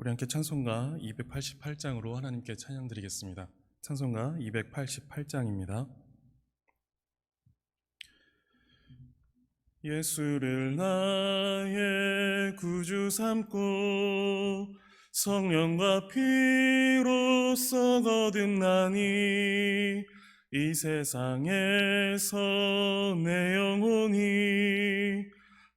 우리 함께 찬송가 288장으로 하나님께 찬양 드리겠습니다. 찬송가 288장입니다. 예수를 나의 구주 삼고 성령과 피로써 거듭나니 이 세상에서 내 영혼이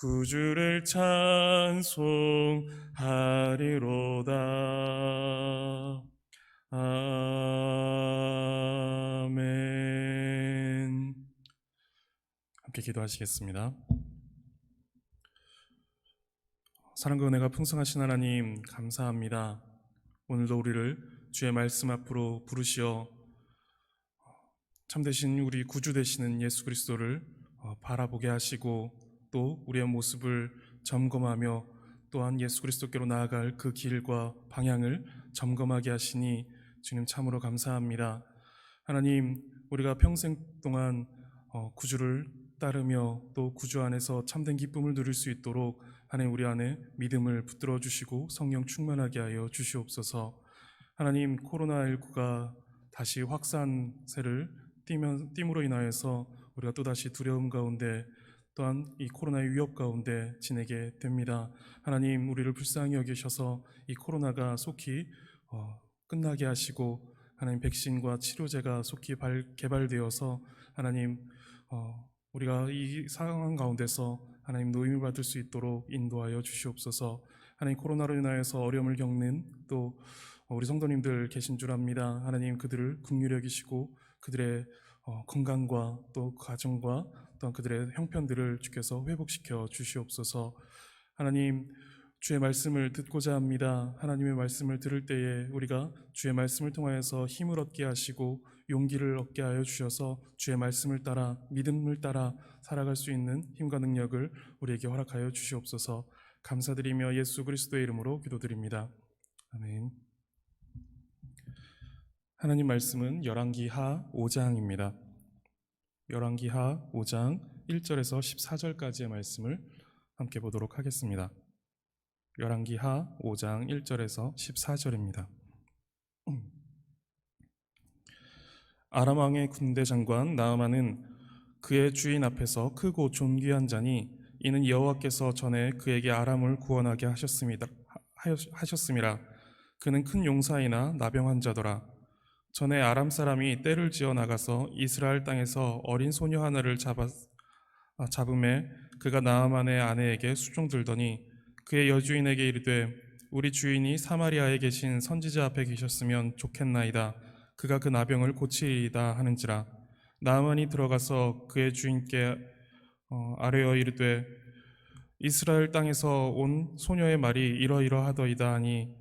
구주를 찬송하리로다 아멘 함께 기도하시겠습니다. 사랑과 은혜가 풍성하신 하나님 감사합니다. 오늘도 우리를 주의 말씀 앞으로 부르시어 참되신 우리 구주 되시는 예수 그리스도를 어, 바라보게 하시고 또 우리의 모습을 점검하며 또한 예수 그리스도께로 나아갈 그 길과 방향을 점검하게 하시니 주님 참으로 감사합니다. 하나님 우리가 평생 동안 어, 구주를 따르며 또 구주 안에서 참된 기쁨을 누릴 수 있도록 하나님 우리 안에 믿음을 붙들어 주시고 성령 충만하게 하여 주시옵소서. 하나님 코로나19가 다시 확산세를 띠면, 띠므로 인하여서 우리가 또다시 두려움 가운데 또한 이 코로나의 위협 가운데 지내게 됩니다. 하나님 우리를 불쌍히 여기셔서 이 코로나가 속히 어, 끝나게 하시고 하나님 백신과 치료제가 속히 발, 개발되어서 하나님 어, 우리가 이 상황 가운데서 하나님 노임을 받을 수 있도록 인도하여 주시옵소서. 하나님 코로나로 인하여서 어려움을 겪는 또 우리 성도님들 계신 줄 압니다. 하나님 그들을 긍휼히 여기시고 그들의 어, 건강과 또 가정과 또한 그들의 형편들을 주께서 회복시켜 주시옵소서. 하나님 주의 말씀을 듣고자 합니다. 하나님의 말씀을 들을 때에 우리가 주의 말씀을 통하여서 힘을 얻게 하시고 용기를 얻게 하여 주셔서 주의 말씀을 따라 믿음을 따라 살아갈 수 있는 힘과 능력을 우리에게 허락하여 주시옵소서. 감사드리며 예수 그리스도의 이름으로 기도드립니다. 아멘. 하나님 말씀은 열왕기 하 5장입니다. 열왕기 하 5장 1절에서 14절까지의 말씀을 함께 보도록 하겠습니다. 열왕기 하 5장 1절에서 14절입니다. 아람 왕의 군대 장관 나아만은 그의 주인 앞에서 크고 존귀한 자니 이는 여호와께서 전에 그에게 아람을 구원하게 하셨습니다. 하셨음이라 그는 큰 용사이나 나병 환자더라. 전에 아람 사람이 떼를 지어 나가서 이스라엘 땅에서 어린 소녀 하나를 잡아 아, 잡음에 그가 나아만의 아내에게 수종 들더니 그의 여주인에게 이르되 우리 주인이 사마리아에 계신 선지자 앞에 계셨으면 좋겠나이다. 그가 그 나병을 고치리이다 하는지라 나아만이 들어가서 그의 주인께 어, 아뢰어 이르되 이스라엘 땅에서 온 소녀의 말이 이러이러하더이다 하니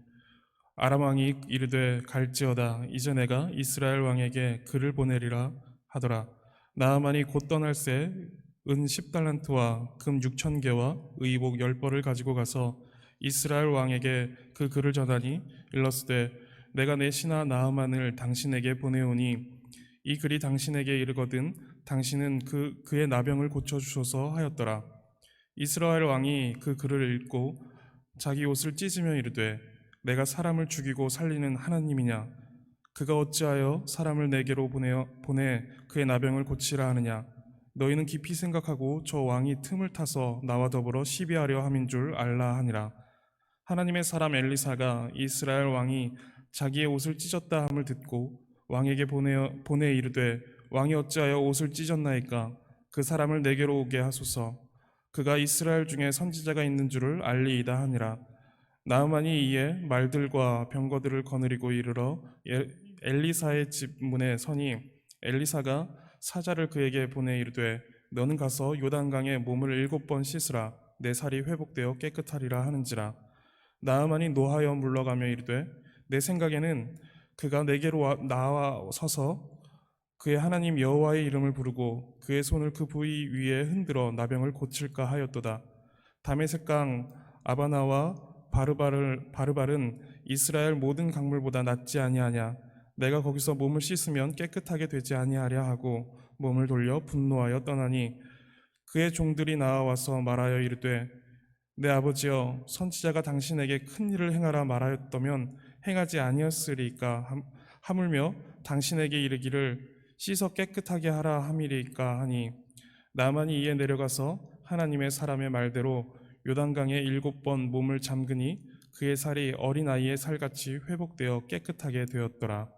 아람 왕이 이르되 갈지어다 이제 내가 이스라엘 왕에게 글을 보내리라 하더라. 나아만이 곧 떠날새 은 10달란트와 금 6천 개와 의복 10벌을 가지고 가서 이스라엘 왕에게 그 글을 전하니 일러스되 내가 내 신하 나아만을 당신에게 보내오니 이 글이 당신에게 이르거든 당신은 그 그의 나병을 고쳐 주소서 하였더라. 이스라엘 왕이 그 글을 읽고 자기 옷을 찢으며 이르되 내가 사람을 죽이고 살리는 하나님이냐? 그가 어찌하여 사람을 내게로 보내어 보내 그의 나병을 고치라 하느냐? 너희는 깊이 생각하고 저 왕이 틈을 타서 나와 더불어 시비하려 함인 줄 알라 하니라. 하나님의 사람 엘리사가 이스라엘 왕이 자기의 옷을 찢었다 함을 듣고 왕에게 보내 보내 이르되 왕이 어찌하여 옷을 찢었나이까? 그 사람을 내게로 오게 하소서. 그가 이스라엘 중에 선지자가 있는 줄을 알리이다 하니라 나음만이 이에 말들과 병거들을 거느리고 이르러 예- 엘리사의 집 문에 서니 엘리사가 사자를 그에게 보내 이르되 너는 가서 요단강에 몸을 일곱 번 씻으라. 내 살이 회복되어 깨끗하리라 하는지라. 나아만이 노하여 물러가며 이르되 내 생각에는 그가 내게로 와, 나와 서서 그의 하나님 여호와의 이름을 부르고 그의 손을 그 부위 위에 흔들어 나병을 고칠까 하였도다. 다메섹강 아바나와 바르바를 바르발은 이스라엘 모든 강물보다 낫지 아니하냐? 내가 거기서 몸을 씻으면 깨끗하게 되지 아니하랴 하고 몸을 돌려 분노하여 떠나니 그의 종들이 나와서 말하여 이르되 내 아버지여 선지자가 당신에게 큰 일을 행하라 말하였다면 행하지 아니었으리까 함- 하물며 당신에게 이르기를 씻어 깨끗하게 하라 함이리까 하니 나만이 이에 내려가서 하나님의 사람의 말대로 요단강에 일곱 번 몸을 잠그니 그의 살이 어린아이의 살같이 회복되어 깨끗하게 되었더라.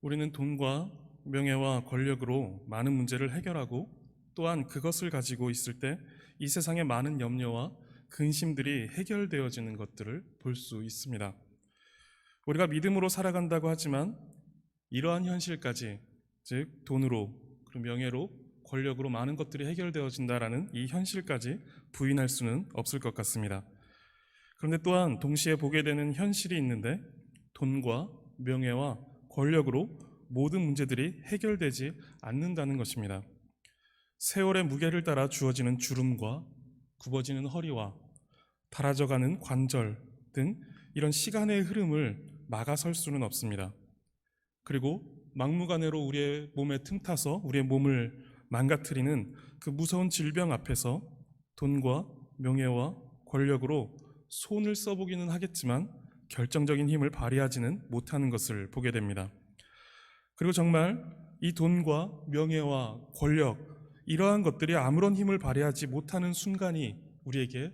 우리는 돈과 명예와 권력으로 많은 문제를 해결하고 또한 그것을 가지고 있을 때 이 세상의 많은 염려와 근심들이 해결되어지는 것들을 볼 수 있습니다. 우리가 믿음으로 살아간다고 하지만 이러한 현실까지 즉 돈으로 그리고 명예로 권력으로 많은 것들이 해결되어진다라는 이 현실까지 부인할 수는 없을 것 같습니다. 그런데 또한 동시에 보게 되는 현실이 있는데 돈과 명예와 권력으로 모든 문제들이 해결되지 않는다는 것입니다. 세월의 무게를 따라 주어지는 주름과 굽어지는 허리와 닳아져가는 관절 등 이런 시간의 흐름을 막아설 수는 없습니다. 그리고 막무가내로 우리의 몸에 틈타서 우리의 몸을 망가뜨리는 그 무서운 질병 앞에서 돈과 명예와 권력으로 손을 써보기는 하겠지만 결정적인 힘을 발휘하지는 못하는 것을 보게 됩니다. 그리고 정말 이 돈과 명예와 권력 이러한 것들이 아무런 힘을 발휘하지 못하는 순간이 우리에게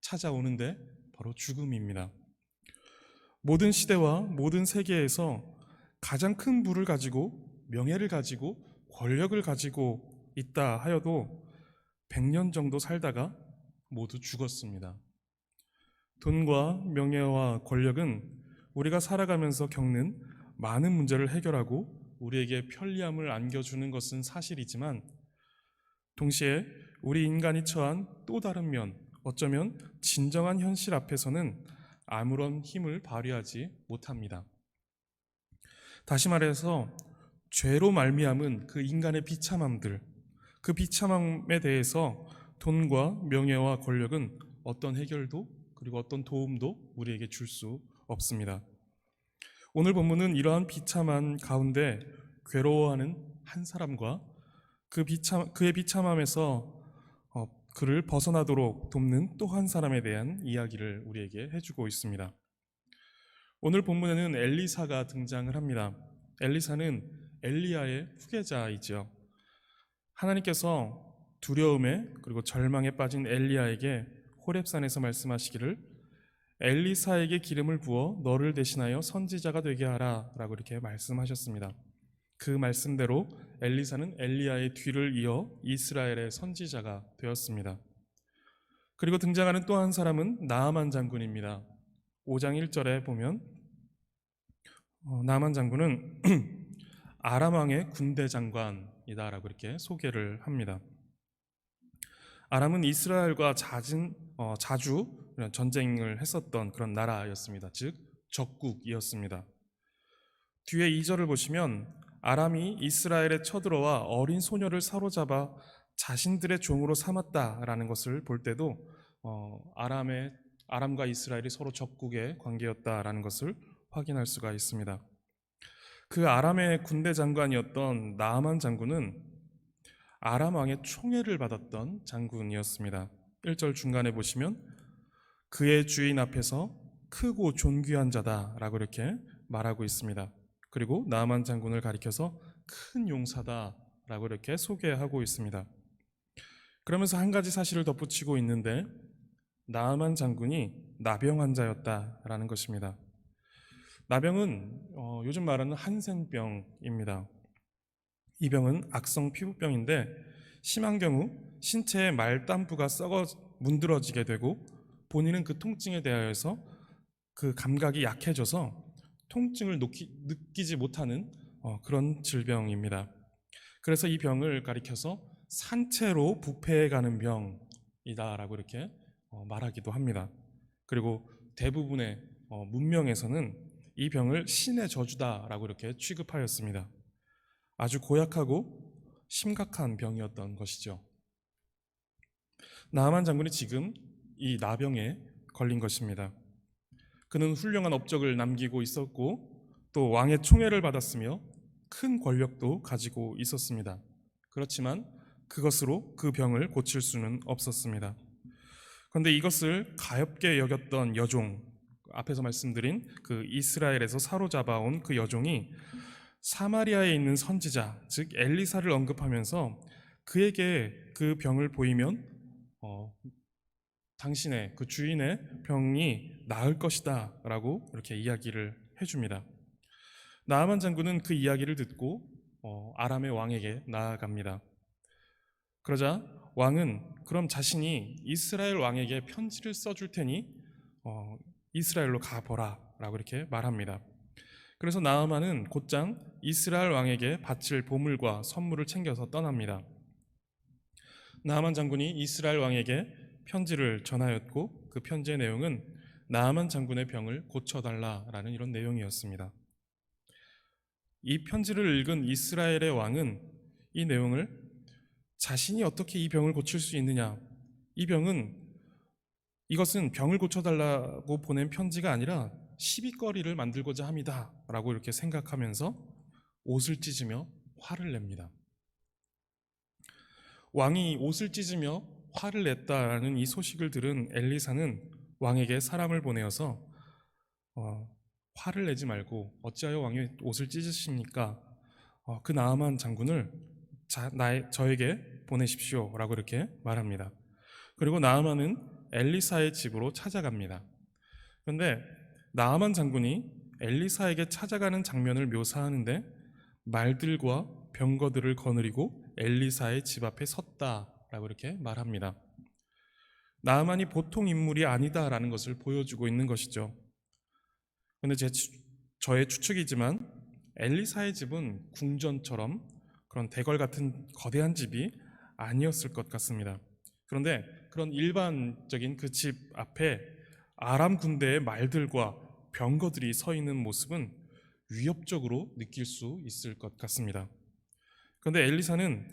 찾아오는데 바로 죽음입니다. 모든 시대와 모든 세계에서 가장 큰 부를 가지고 명예를 가지고 권력을 가지고 있다 하여도 100년 정도 살다가 모두 죽었습니다. 돈과 명예와 권력은 우리가 살아가면서 겪는 많은 문제를 해결하고 우리에게 편리함을 안겨주는 것은 사실이지만 동시에 우리 인간이 처한 또 다른 면, 어쩌면 진정한 현실 앞에서는 아무런 힘을 발휘하지 못합니다. 다시 말해서 죄로 말미암은 그 인간의 비참함들, 그 비참함에 대해서 돈과 명예와 권력은 어떤 해결도 그리고 어떤 도움도 우리에게 줄 수 없습니다. 오늘 본문은 이러한 비참한 가운데 괴로워하는 한 사람과 그 비참 그의 비참함에서 어, 그를 벗어나도록 돕는 또 한 사람에 대한 이야기를 우리에게 해주고 있습니다. 오늘 본문에는 엘리사가 등장을 합니다. 엘리사는 엘리야의 후계자이지요. 하나님께서 두려움에 그리고 절망에 빠진 엘리야에게 호렙산에서 말씀하시기를 엘리사에게 기름을 부어 너를 대신하여 선지자가 되게 하라라고 이렇게 말씀하셨습니다. 그 말씀대로 엘리사는 엘리야의 뒤를 이어 이스라엘의 선지자가 되었습니다. 그리고 등장하는 또 한 사람은 나아만 장군입니다. 5장 1절에 보면 어, 나아만 장군은 아람 왕의 군대 장관 이다라고 이렇게 소개를 합니다. 아람은 이스라엘과 잦은 어, 자주 전쟁을 했었던 그런 나라였습니다. 즉 적국이었습니다. 뒤에 2절을 보시면 아람이 이스라엘에 쳐들어와 어린 소녀를 사로잡아 자신들의 종으로 삼았다라는 것을 볼 때도 어, 아람의 아람과 이스라엘이 서로 적국의 관계였다라는 것을 확인할 수가 있습니다. 그 아람의 군대 장관이었던 나아만 장군은 아람 왕의 총애를 받았던 장군이었습니다. 1절 중간에 보시면 그의 주인 앞에서 크고 존귀한 자다라고 이렇게 말하고 있습니다. 그리고 나아만 장군을 가리켜서 큰 용사다라고 이렇게 소개하고 있습니다. 그러면서 한 가지 사실을 덧붙이고 있는데 나아만 장군이 나병 환자였다라는 것입니다. 나병은 어, 요즘 말하는 한센병입니다. 이 병은 악성 피부병인데 심한 경우 신체의 말단부가 썩어 문드러지게 되고 본인은 그 통증에 대하여서 그 감각이 약해져서 통증을 놓기, 느끼 지 못하는 어, 그런 질병입니다. 그래서 이 병을 가리켜서 산채로 부패해 가는 병이다라고 이렇게 어, 말하기도 합니다. 그리고 대부분의 어, 문명에서는 이 병을 신의 저주다라고 이렇게 취급하였습니다. 아주 고약하고 심각한 병이었던 것이죠. 나만 장군이 지금 이 나병에 걸린 것입니다. 그는 훌륭한 업적을 남기고 있었고 또 왕의 총애를 받았으며 큰 권력도 가지고 있었습니다. 그렇지만 그것으로 그 병을 고칠 수는 없었습니다. 그런데 이것을 가엽게 여겼던 여종, 앞에서 말씀드린 그 이스라엘에서 사로잡아온 그 여종이 사마리아에 있는 선지자, 즉 엘리사를 언급하면서 그에게 그 병을 보이면 어, 당신의 그 주인의 병이 나을 것이다라고 이렇게 이야기를 해줍니다. 나아만 장군은 그 이야기를 듣고 어, 아람의 왕에게 나아갑니다. 그러자 왕은 그럼 자신이 이스라엘 왕에게 편지를 써줄 테니 어, 이스라엘로 가보라라고 이렇게 말합니다. 그래서 나아만은 곧장 이스라엘 왕에게 바칠 보물과 선물을 챙겨서 떠납니다. 나아만 장군이 이스라엘 왕에게 편지를 전하였고 그 편지의 내용은 나아만 장군의 병을 고쳐달라라는 이런 내용이었습니다. 이 편지를 읽은 이스라엘의 왕은 이 내용을 자신이 어떻게 이 병을 고칠 수 있느냐, 이 병은 이것은 병을 고쳐달라고 보낸 편지가 아니라 시비거리를 만들고자 합니다. 라고 이렇게 생각하면서 옷을 찢으며 화를 냅니다. 왕이 옷을 찢으며 화를 냈다라는 이 소식을 들은 엘리사는 왕에게 사람을 보내어서 어, 화를 내지 말고 어찌하여 왕이 옷을 찢으십니까? 어, 그 나아만 장군을 자, 나의, 저에게 보내십시오라고 이렇게 말합니다. 그리고 나아만은 엘리사의 집으로 찾아갑니다. 그런데 나아만 장군이 엘리사에게 찾아가는 장면을 묘사하는데 말들과 병거들을 거느리고 엘리사의 집 앞에 섰다라고 이렇게 말합니다. 나아만이 보통 인물이 아니다라는 것을 보여주고 있는 것이죠. 그런데 제 저의 추측이지만 엘리사의 집은 궁전처럼 그런 대궐 같은 거대한 집이 아니었을 것 같습니다. 그런데 그런 일반적인 그 집 앞에 아람 군대의 말들과 병거들이 서 있는 모습은 위협적으로 느낄 수 있을 것 같습니다. 그런데 엘리사는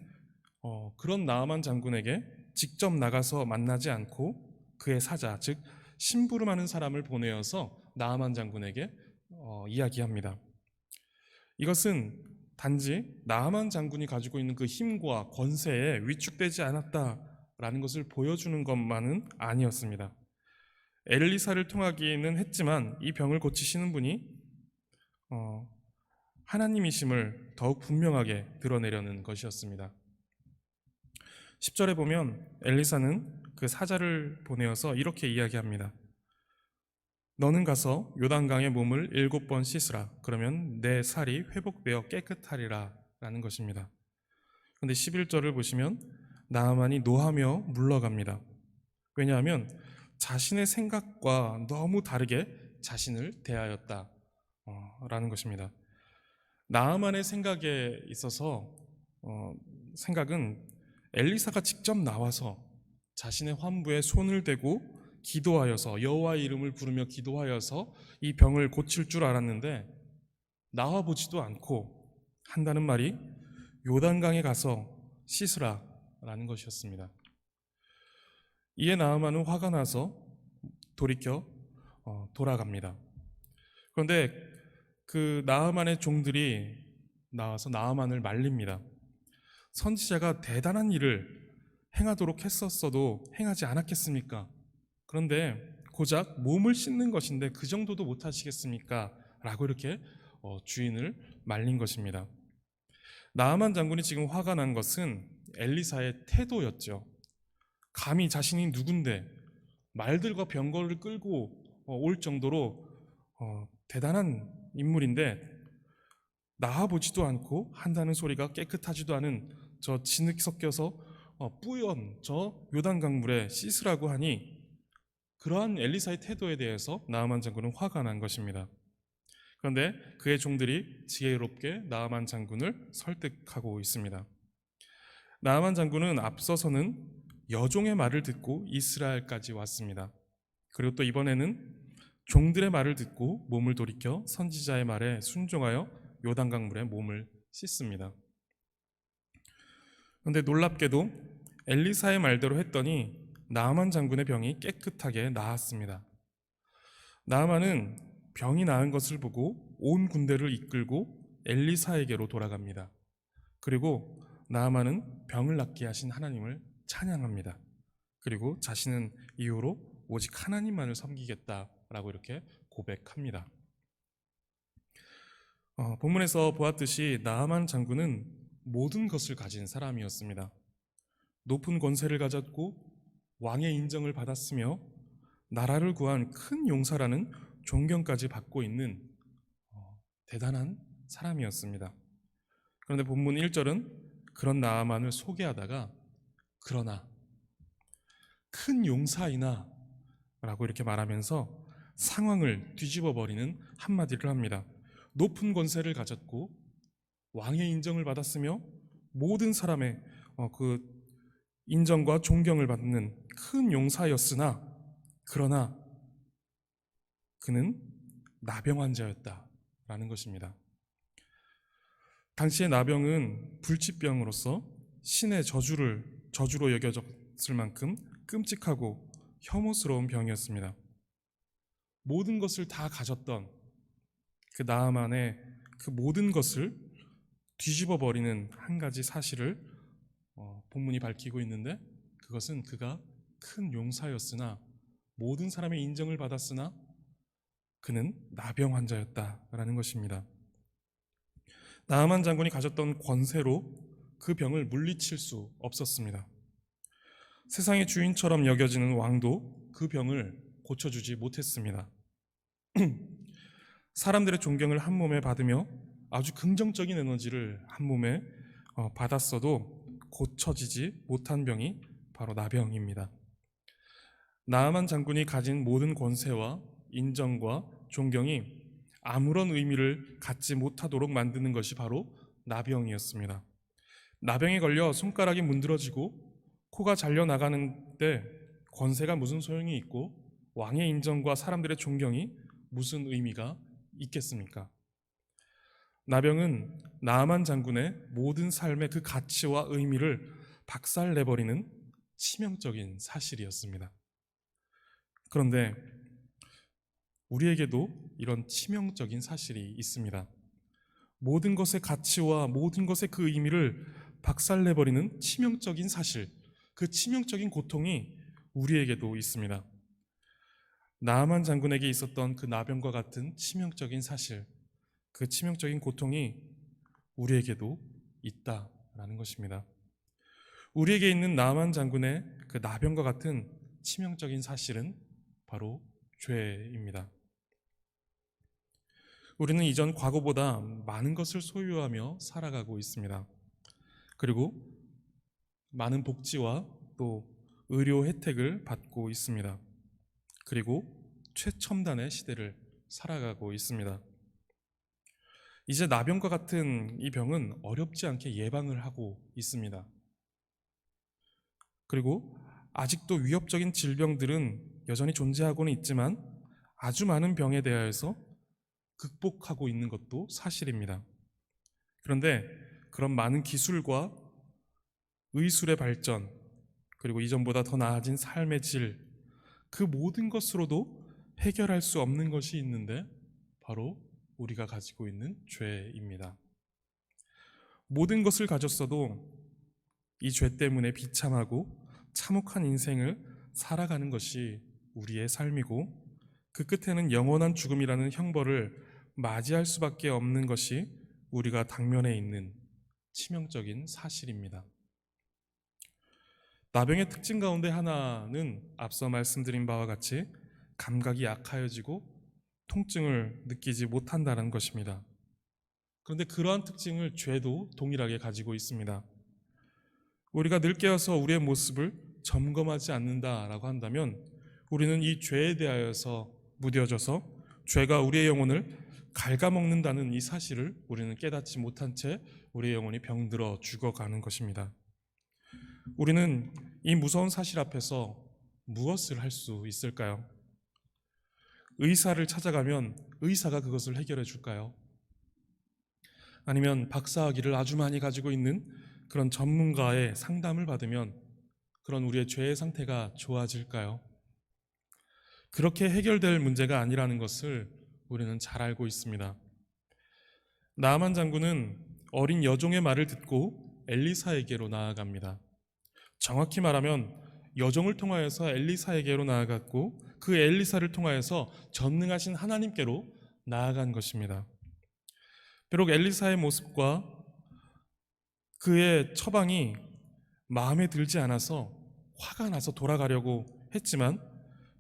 어, 그런 나아만 장군에게 직접 나가서 만나지 않고 그의 사자, 즉 심부름하는 사람을 보내어서 나아만 장군에게 어, 이야기합니다. 이것은 단지 나아만 장군이 가지고 있는 그 힘과 권세에 위축되지 않았다 라는 것을 보여주는 것만은 아니었습니다. 엘리사를 통하기는 했지만 이 병을 고치시는 분이 어, 하나님이심을 더욱 분명하게 드러내려는 것이었습니다. 10절에 보면 엘리사는 그 사자를 보내어서 이렇게 이야기합니다. 너는 가서 요단강의 몸을 일곱 번 씻으라. 그러면 내 살이 회복되어 깨끗하리라. 라는 것입니다. 그런데 11절을 보시면 나아만이 노하며 물러갑니다. 왜냐하면 자신의 생각과 너무 다르게 자신을 대하였다 라는 어, 것입니다. 나아만의 생각에 있어서 어, 생각은 엘리사가 직접 나와서 자신의 환부에 손을 대고 기도하여서 여호와의 이름을 부르며 기도하여서 이 병을 고칠 줄 알았는데 나와 보지도 않고 한다는 말이 요단강에 가서 씻으라 라는 것이었습니다. 이에 나아만은 화가 나서 돌이켜 어, 돌아갑니다. 그런데 그 나아만의 종들이 나와서 나아만을 말립니다. 선지자가 대단한 일을 행하도록 했었어도 행하지 않았겠습니까? 그런데 고작 몸을 씻는 것인데 그 정도도 못 하시겠습니까? 라고 이렇게 어, 주인을 말린 것입니다. 나아만 장군이 지금 화가 난 것은 엘리사의 태도였죠. 감히 자신이 누군데 말들과 병거를 끌고 어, 올 정도로 어, 대단한 인물인데 나와 보지도 않고 한다는 소리가 깨끗하지도 않은 저 진흙 섞여서 어, 뿌연 저 요단 강 물에 씻으라고 하니 그러한 엘리사의 태도에 대해서 나아만 장군은 화가 난 것입니다. 그런데 그의 종들이 지혜롭게 나아만 장군을 설득하고 있습니다. 나아만 장군은 앞서서는 여종의 말을 듣고 이스라엘까지 왔습니다. 그리고 또 이번에는 종들의 말을 듣고 몸을 돌이켜 선지자의 말에 순종하여 요단강 물에 몸을 씻습니다. 그런데 놀랍게도 엘리사의 말대로 했더니 나아만 장군의 병이 깨끗하게 나았습니다. 나아만은 병이 나은 것을 보고 온 군대를 이끌고 엘리사에게로 돌아갑니다. 그리고 나아만은 병을 낫게 하신 하나님을 찬양합니다. 그리고 자신은 이후로 오직 하나님만을 섬기겠다라고 이렇게 고백합니다. 어, 본문에서 보았듯이 나아만 장군은 모든 것을 가진 사람이었습니다. 높은 권세를 가졌고 왕의 인정을 받았으며 나라를 구한 큰 용사라는 존경까지 받고 있는 어, 대단한 사람이었습니다. 그런데 본문 1절은 그런 나아만을 소개하다가 그러나 큰 용사이나 라고 이렇게 말하면서 상황을 뒤집어 버리는 한마디를 합니다. 높은 권세를 가졌고 왕의 인정을 받았으며 모든 사람의 어, 그 인정과 존경을 받는 큰 용사였으나 그러나 그는 나병 환자였다라는 것입니다. 당시의 나병은 불치병으로서 신의 저주를 저주로 여겨졌을 만큼 끔찍하고 혐오스러운 병이었습니다. 모든 것을 다 가졌던 그 나아만의 그 모든 것을 뒤집어 버리는 한 가지 사실을 어, 본문이 밝히고 있는데 그것은 그가 큰 용사였으나 모든 사람의 인정을 받았으나 그는 나병 환자였다라는 것입니다. 나아만 장군이 가졌던 권세로 그 병을 물리칠 수 없었습니다. 세상의 주인처럼 여겨지는 왕도 그 병을 고쳐주지 못했습니다. 사람들의 존경을 한 몸에 받으며 아주 긍정적인 에너지를 한 몸에 어, 받았어도 고쳐지지 못한 병이 바로 나병입니다. 나아만 장군이 가진 모든 권세와 인정과 존경이 아무런 의미를 갖지 못하도록 만드는 것이 바로 나병이었습니다. 나병에 걸려 손가락이 문드러지고 코가 잘려 나가는데 권세가 무슨 소용이 있고 왕의 인정과 사람들의 존경이 무슨 의미가 있겠습니까? 나병은 나만 장군의 모든 삶의 그 가치와 의미를 박살내버리는 치명적인 사실이었습니다. 그런데 우리에게도 이런 치명적인 사실이 있습니다. 모든 것의 가치와 모든 것의 그 의미를 박살내버리는 치명적인 사실, 그 치명적인 고통이 우리에게도 있습니다. 나아만 장군에게 있었던 그 나병과 같은 치명적인 사실, 그 치명적인 고통이 우리에게도 있다라는 것입니다. 우리에게 있는 나만 장군의 그 나병과 같은 치명적인 사실은 바로 죄입니다. 우리는 이전 과거보다 많은 것을 소유하며 살아가고 있습니다. 그리고 많은 복지와 또 의료 혜택을 받고 있습니다. 그리고 최첨단의 시대를 살아가고 있습니다. 이제 나병과 같은 이 병은 어렵지 않게 예방을 하고 있습니다. 그리고 아직도 위협적인 질병들은 여전히 존재하고는 있지만 아주 많은 병에 대하여서 극복하고 있는 것도 사실입니다. 그런데 그런 많은 기술과 의술의 발전, 그리고 이전보다 더 나아진 삶의 질, 그 모든 것으로도 해결할 수 없는 것이 있는데 바로 우리가 가지고 있는 죄입니다. 모든 것을 가졌어도 이 죄 때문에 비참하고 참혹한 인생을 살아가는 것이 우리의 삶이고 그 끝에는 영원한 죽음이라는 형벌을 맞이할 수밖에 없는 것이 우리가 당면에 있는 치명적인 사실입니다. 나병의 특징 가운데 하나는 앞서 말씀드린 바와 같이 감각이 약하여지고 통증을 느끼지 못한다는 것입니다. 그런데 그러한 특징을 죄도 동일하게 가지고 있습니다. 우리가 늘 깨어서 우리의 모습을 점검하지 않는다라고 한다면 우리는 이 죄에 대하여서 무뎌져서 죄가 우리의 영혼을 갉아먹는다는 이 사실을 우리는 깨닫지 못한 채 우리의 영혼이 병들어 죽어가는 것입니다. 우리는 이 무서운 사실 앞에서 무엇을 할 수 있을까요? 의사를 찾아가면 의사가 그것을 해결해 줄까요? 아니면 박사학위를 아주 많이 가지고 있는 그런 전문가의 상담을 받으면 그런 우리의 죄의 상태가 좋아질까요? 그렇게 해결될 문제가 아니라는 것을 우리는 잘 알고 있습니다. 나만 장군은 어린 여종의 말을 듣고 엘리사에게로 나아갑니다. 정확히 말하면 여종을 통하여서 엘리사에게로 나아갔고 그 엘리사를 통하여서 전능하신 하나님께로 나아간 것입니다. 비록 엘리사의 모습과 그의 처방이 마음에 들지 않아서 화가 나서 돌아가려고 했지만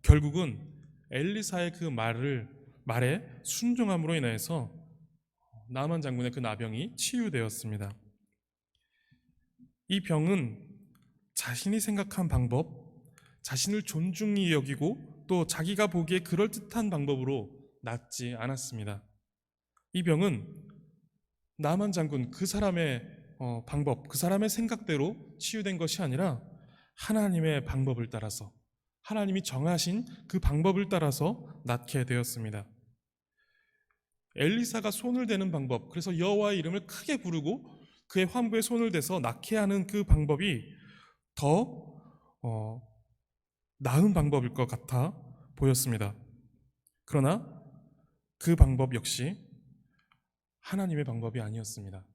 결국은 엘리사의 그 말을 말에 순종함으로 인하여서 나만 장군의 그 나병이 치유되었습니다. 이 병은 자신이 생각한 방법, 자신을 존중히 여기고 또 자기가 보기에 그럴듯한 방법으로 낫지 않았습니다. 이 병은 나만 장군 그 사람의 어, 방법, 그 사람의 생각대로 치유된 것이 아니라 하나님의 방법을 따라서 하나님이 정하신 그 방법을 따라서 낫게 되었습니다. 엘리사가 손을 대는 방법, 그래서 여호와의 이름을 크게 부르고 그의 환부에 손을 대서 낫게 하는 그 방법이 더 어, 나은 방법일 것 같아 보였습니다. 그러나 그 방법 역시 하나님의 방법이 아니었습니다.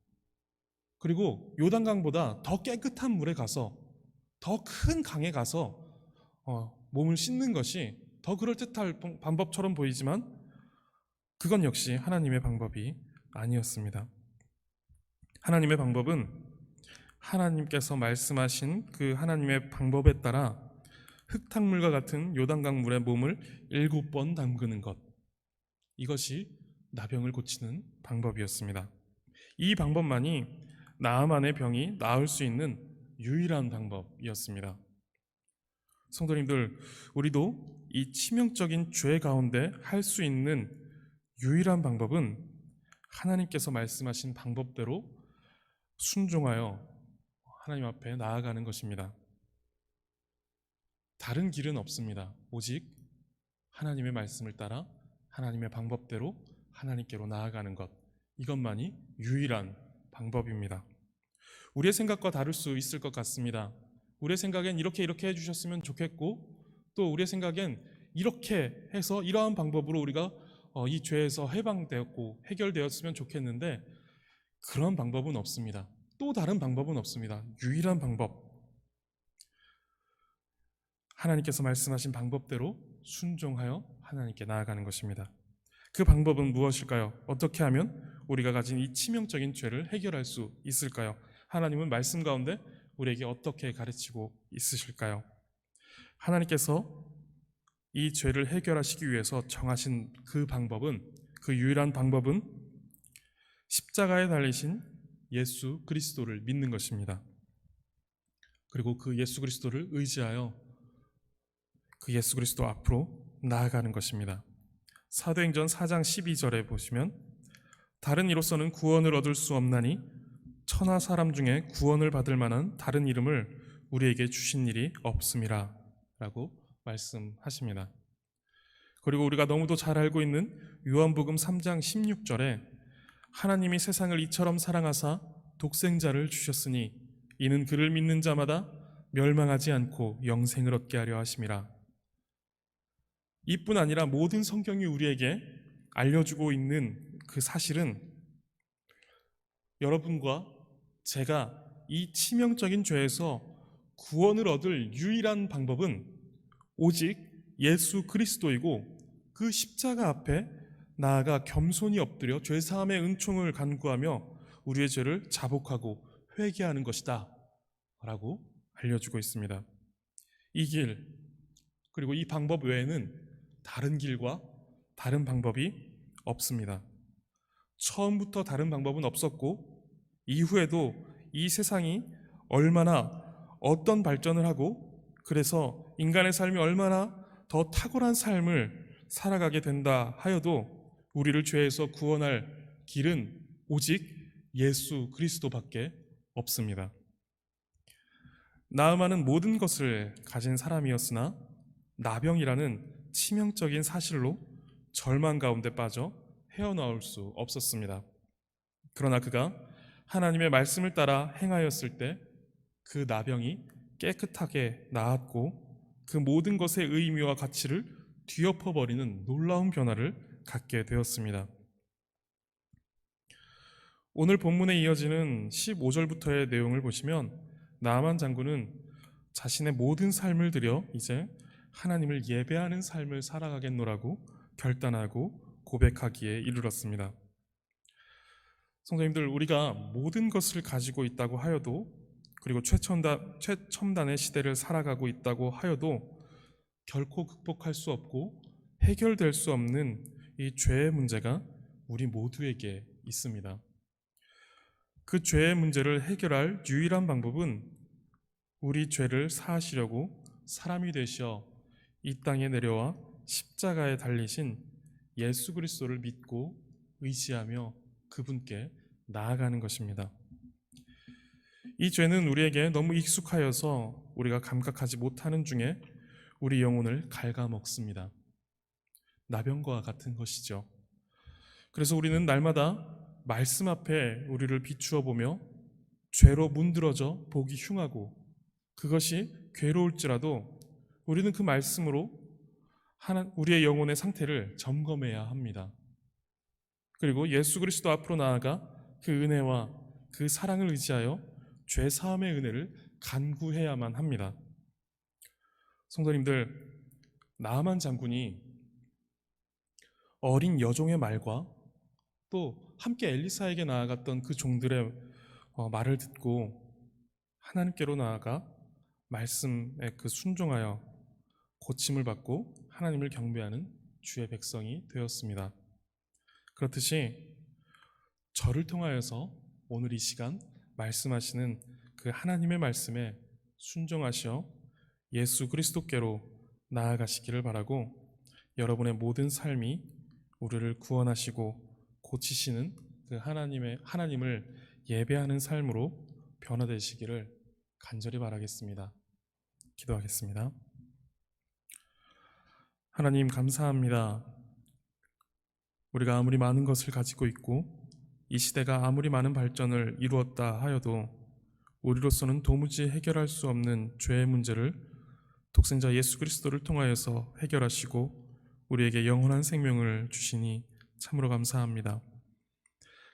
그리고 요단강보다 더 깨끗한 물에 가서 더 큰 강에 가서 어, 몸을 씻는 것이 더 그럴듯할 방법처럼 보이지만 그건 역시 하나님의 방법이 아니었습니다. 하나님의 방법은 하나님께서 말씀하신 그 하나님의 방법에 따라 흙탕물과 같은 요단강 물에 몸을 일곱 번 담그는 것. 이것이 나병을 고치는 방법이었습니다. 이 방법만이 나만의 병이 나을 수 있는 유일한 방법이었습니다. 성도님들, 우리도 이 치명적인 죄 가운데 할 수 있는 유일한 방법은 하나님께서 말씀하신 방법대로 순종하여 하나님 앞에 나아가는 것입니다. 다른 길은 없습니다. 오직 하나님의 말씀을 따라 하나님의 방법대로 하나님께로 나아가는 것. 이것만이 유일한 방법입니다. 우리의 생각과 다를 수 있을 것 같습니다. 우리의 생각엔 이렇게 이렇게 해주셨으면 좋겠고, 또 우리의 생각엔 이렇게 해서 이러한 방법으로 우리가 어, 이 죄에서 해방되었고 해결되었으면 좋겠는데 그런 방법은 없습니다. 또 다른 방법은 없습니다. 유일한 방법. 하나님께서 말씀하신 방법대로 순종하여 하나님께 나아가는 것입니다. 그 방법은 무엇일까요? 어떻게 하면 우리가 가진 이 치명적인 죄를 해결할 수 있을까요? 하나님은 말씀 가운데 우리에게 어떻게 가르치고 있으실까요? 하나님께서 이 죄를 해결하시기 위해서 정하신 그 방법은 그 유일한 방법은 십자가에 달리신 예수 그리스도를 믿는 것입니다. 그리고 그 예수 그리스도를 의지하여 그 예수 그리스도 앞으로 나아가는 것입니다. 사도행전 4장 12절에 보시면 다른 이로서는 구원을 얻을 수 없나니 천하 사람 중에 구원을 받을 만한 다른 이름을 우리에게 주신 일이 없음이라 라고 말씀하십니다. 그리고 우리가 너무도 잘 알고 있는 요한복음 3장 16절에 하나님이 세상을 이처럼 사랑하사 독생자를 주셨으니 이는 그를 믿는 자마다 멸망하지 않고 영생을 얻게 하려 하심이라. 이뿐 아니라 모든 성경이 우리에게 알려주고 있는 그 사실은 여러분과 제가 이 치명적인 죄에서 구원을 얻을 유일한 방법은 오직 예수 그리스도이고 그 십자가 앞에 나아가 겸손히 엎드려 죄 사함의 은총을 간구하며 우리의 죄를 자복하고 회개하는 것이다. 라고 알려주고 있습니다. 이 길, 그리고 이 방법 외에는 다른 길과 다른 방법이 없습니다. 처음부터 다른 방법은 없었고, 이후에도 이 세상이 얼마나 어떤 발전을 하고, 그래서 인간의 삶이 얼마나 더 탁월한 삶을 살아가게 된다 하여도 우리를 죄에서 구원할 길은 오직 예수 그리스도밖에 없습니다. 나음하는 모든 것을 가진 사람이었으나 나병이라는 치명적인 사실로 절망 가운데 빠져 헤어나올 수 없었습니다. 그러나 그가 하나님의 말씀을 따라 행하였을 때 그 나병이 깨끗하게 나았고 그 모든 것의 의미와 가치를 뒤엎어버리는 놀라운 변화를 갖게 되었습니다. 오늘 본문에 이어지는 15절부터의 내용을 보시면 나만 장군은 자신의 모든 삶을 들여 이제 하나님을 예배하는 삶을 살아가겠노라고 결단하고 고백하기에 이르렀습니다. 성도님들, 우리가 모든 것을 가지고 있다고 하여도 그리고 최첨단, 최첨단의 시대를 살아가고 있다고 하여도 결코 극복할 수 없고 해결될 수 없는 이 죄의 문제가 우리 모두에게 있습니다. 그 죄의 문제를 해결할 유일한 방법은 우리 죄를 사하시려고 사람이 되셔 이 땅에 내려와 십자가에 달리신 예수 그리스도를 믿고 의지하며 그분께 나아가는 것입니다. 이 죄는 우리에게 너무 익숙하여서 우리가 감각하지 못하는 중에 우리 영혼을 갉아먹습니다. 나병과 같은 것이죠. 그래서 우리는 날마다 말씀 앞에 우리를 비추어 보며 죄로 문드러져 보기 흉하고 그것이 괴로울지라도 우리는 그 말씀으로 하나, 우리의 영혼의 상태를 점검해야 합니다. 그리고 예수 그리스도 앞으로 나아가 그 은혜와 그 사랑을 의지하여 죄 사함의 은혜를 간구해야만 합니다. 성도님들, 나만 장군이 어린 여종의 말과 또 함께 엘리사에게 나아갔던 그 종들의 어, 말을 듣고 하나님께로 나아가 말씀에 그 순종하여 고침을 받고 하나님을 경배하는 주의 백성이 되었습니다. 그렇듯이 저를 통하여서 오늘 이 시간 말씀하시는 그 하나님의 말씀에 순종하셔 예수 그리스도께로 나아가시기를 바라고 여러분의 모든 삶이 우리를 구원하시고 고치시는 그 하나님의 하나님을 예배하는 삶으로 변화되시기를 간절히 바라겠습니다. 기도하겠습니다. 하나님 감사합니다. 우리가 아무리 많은 것을 가지고 있고 이 시대가 아무리 많은 발전을 이루었다 하여도 우리로서는 도무지 해결할 수 없는 죄의 문제를 독생자 예수 그리스도를 통하여서 해결하시고 우리에게 영원한 생명을 주시니 참으로 감사합니다.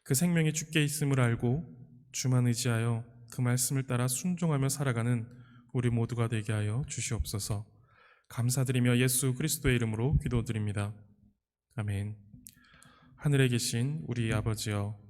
그 생명이 주께 있음을 알고 주만 의지하여 그 말씀을 따라 순종하며 살아가는 우리 모두가 되게 하여 주시옵소서. 감사드리며 예수 그리스도의 이름으로 기도드립니다. 아멘. 하늘에 계신 우리 아버지여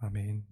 아멘.